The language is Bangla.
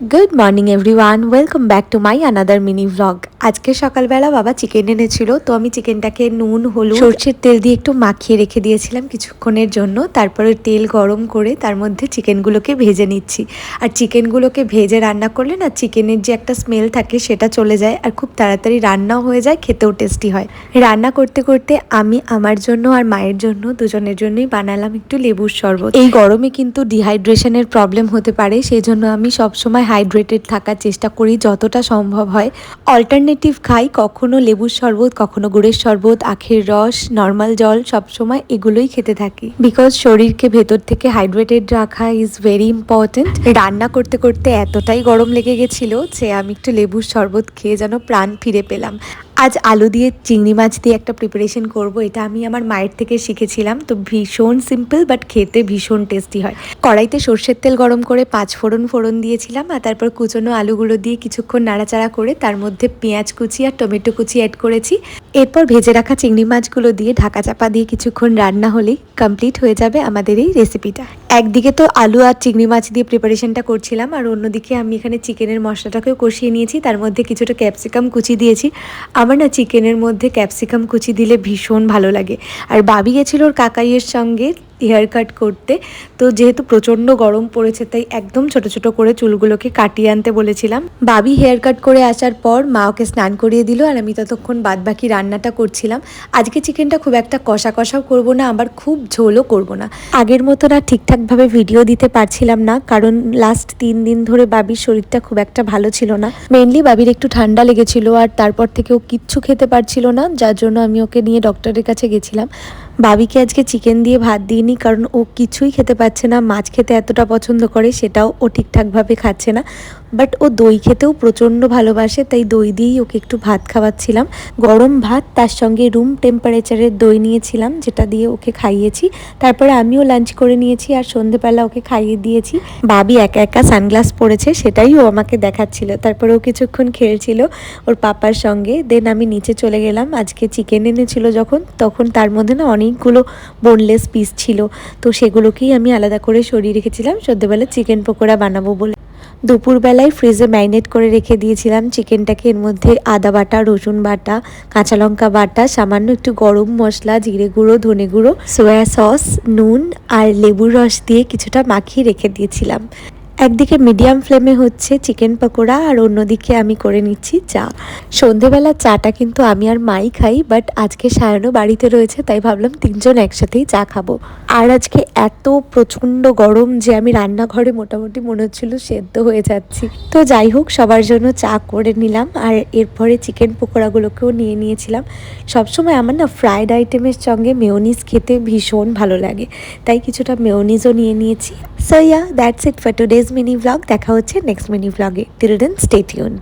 Good morning everyone welcome back to my another mini vlog আজকে সকালবেলা বাবা চিকেন এনেছিল, তো আমি চিকেনটাকে নুন, হলুদ, সর্ষের তেল দিয়ে একটু মাখিয়ে রেখে দিয়েছিলাম কিছুক্ষণের জন্য। তারপরে তেল গরম করে তার মধ্যে চিকেনগুলোকে ভেজে নিচ্ছি। আর চিকেনগুলোকে ভেজে রান্না করলে না চিকেনের যে একটা স্মেল থাকে সেটা চলে যায় আর খুব তাড়াতাড়ি রান্নাও হয়ে যায়, খেতেও টেস্টি হয়। রান্না করতে করতে আমি আমার জন্য আর মায়ের জন্য দুজনের জন্যই বানালাম একটু লেবুর শরবত। এই গরমে কিন্তু ডিহাইড্রেশনের প্রবলেম হতে পারে, সেই জন্য আমি সবসময় হাইড্রেটেড থাকার চেষ্টা করি, যতটা সম্ভব হয়। অল্টারনেটিভ খাই, কখনো লেবুর শরবত, কখনো গুড়ের শরবত, আখের রস নর্মাল জল, সবসময় এগুলোই খেতে থাকি। বিকজ শরীরকে ভেতর থেকে হাইড্রেটেড রাখা ইজ ভেরি ইম্পর্টেন্ট রান্না করতে করতে এতটাই গরম লেগে গেছিল যে আমি একটু লেবুর শরবত খেয়ে যেন প্রাণ ফিরে পেলাম। আজ আলু দিয়ে চিংড়ি মাছ দিয়ে একটা প্রিপারেশন করব, এটা আমি আমার মায়ের থেকে শিখেছিলাম। তো ভীষণ সিম্পল বাট খেতে ভীষণ টেস্টি হয়। কড়াইতে সর্ষের তেল গরম করে পাঁচ ফোড়ন ফোড়ন দিয়েছিলাম আর তারপর কুচনো আলুগুলো দিয়ে কিছুক্ষণ নাড়াচাড়া করে তার মধ্যে পেঁয়াজ কুচি আর টমেটো কুচি অ্যাড করেছি। এরপর ভেজে রাখা চিংড়ি মাছগুলো দিয়ে ঢাকা চাপা দিয়ে কিছুক্ষণ রান্না হলেই কমপ্লিট হয়ে যাবে আমাদের এই রেসিপিটা একদিকে তো আলু আর চিংড়ি মাছ দিয়ে প্রিপারেশনটা করছিলাম আর অন্যদিকে আমি এখানে চিকেনের মশলাটাকেও কষিয়ে নিয়েছি। তার মধ্যে কিছুটা ক্যাপসিকাম কুচি দিয়েছি। আমার না চিকেনের মধ্যে ক্যাপসিকাম কুচি দিলে ভীষণ ভালো লাগে। আর বাবি গেছিল ওর কাকাইয়ের সঙ্গে হেয়ার কাট করতে। তো যেহেতু প্রচণ্ড গরম পড়েছে, তাই একদম ছোট ছোট করে চুলগুলোকে কাটিয়ে আনতে বলেছিলাম। বাবি হেয়ার কাট করে আসার পর মা ওকে স্নান করিয়ে দিল আর আমি ততক্ষণ বাদ বাকি রান্নাটা করছিলাম। আজকে চিকেনটা খুব একটা কষা কষাও করব না, আবার খুব ঝোলও করব না। আগের মতো না ঠিকঠাকভাবে ভিডিও দিতে পারছিলাম না, কারণ লাস্ট তিন দিন ধরে বাবির শরীরটা খুব একটা ভালো ছিল না। মেনলি বাবির একটু ঠান্ডা লেগেছিল আর তারপর থেকে ও কিচ্ছু খেতে পারছিল না, যার জন্য আমি ওকে নিয়ে ডক্টরের কাছে গেছিলাম। বাবিকে আজকে চিকেন দিয়ে ভাত দিইনি, কারণ ও কিছুই খেতে পারছে না। মাছ খেতে এতটা পছন্দ করে, সেটাও ও ঠিকঠাকভাবে খাচ্ছে না। বাট ও দই খেতেও প্রচণ্ড ভালোবাসে, তাই দই দিয়েই ওকে একটু ভাত খাওয়াচ্ছিলাম। গরম ভাত, তার সঙ্গে রুম টেম্পারেচারের দই নিয়েছিলাম, যেটা দিয়ে ওকে খাইয়েছি। তারপরে আমিও লাঞ্চ করে নিয়েছি আর সন্ধেবেলা ওকে খাইয়ে দিয়েছি। বাবি একা একা সানগ্লাস পরেছে, সেটাই ও আমাকে দেখাচ্ছিল। তারপরে ও কিছুক্ষণ খেলছিল ওর পাপার সঙ্গে। দেন আমি নিচে চলে গেলাম, আজকে চিকেন এনেছিল যখন, তখন তার মধ্যে না অনেকগুলো বোনলেস পিস ছিল। তো সেগুলোকেই আমি আলাদা করে সরিয়ে রেখেছিলাম সন্ধ্যেবেলা চিকেন পকোড়া বানাবো বলে। দুপুরবেলায় ফ্রিজে ম্যারিনেট করে রেখে দিয়েছিলাম চিকেনটাকে। এর মধ্যে আদা বাটা, রসুন বাটা, কাঁচা লঙ্কা বাটা, সামান্য একটু গরম মশলা, জিরে গুঁড়ো, ধনে গুঁড়ো, সোয়া সস, নুন আর লেবুর রস দিয়ে কিছুটা মাখিয়ে রেখে দিয়েছিলাম। একদিকে মিডিয়াম ফ্লেমে হচ্ছে চিকেন পকোড়া আর অন্যদিকে আমি করে নিচ্ছি চা। সন্ধেবেলা চাটা কিন্তু আমি আর মাই খাই বাট আজকে সায়নও বাড়িতে রয়েছে, তাই ভাবলাম তিনজন একসাথেই চা খাব। আর আজকে এত প্রচণ্ড গরম যে আমি রান্নাঘরে মোটামুটি মনে হচ্ছিল সেদ্ধ হয়ে যাচ্ছি। তো যাই হোক, সবার জন্য চা করে নিলাম আর এরপরে চিকেন পকোড়াগুলোকেও নিয়ে নিয়েছিলাম। সবসময় আমার না ফ্রায়েড আইটেমের সঙ্গে মেয়নিজ খেতে ভীষণ ভালো লাগে, তাই কিছুটা মেয়নিজও নিয়ে নিয়েছি। So yeah that's it for today's mini vlog দেখা হচ্ছে নেক্সট মিনি ব্লগে টিল দেন স্টে টিউন্ড